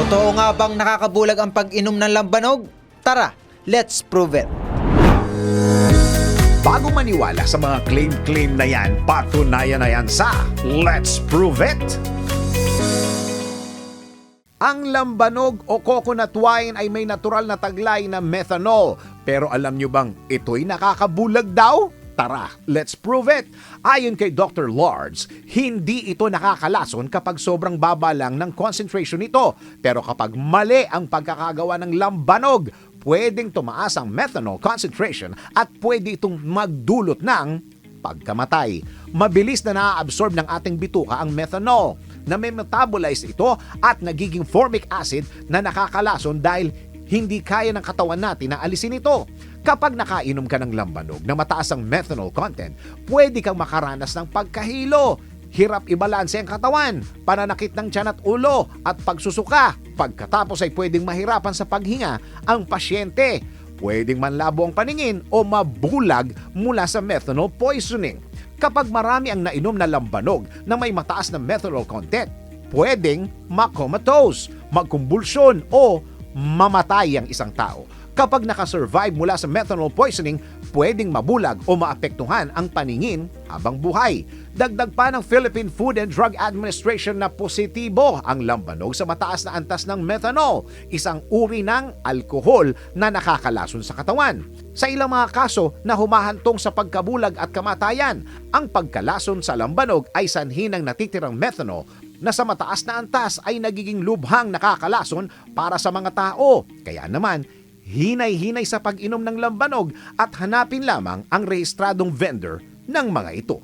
Totoo nga bang nakakabulag ang pag-inom ng lambanog? Tara, let's prove it. Bago maniwala sa mga claim-claim na yan, patunayan na yan sa Let's Prove It! Ang lambanog o coconut wine ay may natural na taglay na methanol. Pero alam nyo bang ito'y nakakabulag daw? Tara, let's prove it! Ayon kay Dr. Lords, hindi ito nakakalason kapag sobrang baba lang ng concentration nito. Pero kapag mali ang pagkakagawa ng lambanog, pwedeng tumaas ang methanol concentration at pwede itong magdulot ng pagkamatay. Mabilis na naa-absorb ng ating bituka ang methanol na may metabolize ito at nagiging formic acid na nakakalason dahil hindi kaya ng katawan natin na alisin ito. Kapag nakainom ka ng lambanog na mataas ang methanol content, pwede kang makaranas ng pagkahilo, hirap ibalanse ang katawan, pananakit ng tiyan at ulo, at pagsusuka. Pagkatapos ay pwedeng mahirapan sa paghinga ang pasyente. Pwedeng manlabo ang paningin o mabulag mula sa methanol poisoning. Kapag marami ang nainom na lambanog na may mataas na methanol content, pwedeng makomatose, magkumbulsyon o mamatay ang isang tao. Kapag nakasurvive mula sa methanol poisoning, pwedeng mabulag o maapektuhan ang paningin habang buhay. Dagdag pa ng Philippine Food and Drug Administration na positibo ang lambanog sa mataas na antas ng methanol, isang uri ng alkohol na nakakalason sa katawan. Sa ilang mga kaso na humahantong sa pagkabulag at kamatayan, ang pagkalason sa lambanog ay sanhi ng natitirang methanol na sa mataas na antas ay nagiging lubhang nakakalason para sa mga tao. Kaya naman, hinay-hinay sa pag-inom ng lambanog at hanapin lamang ang rehistradong vendor ng mga ito.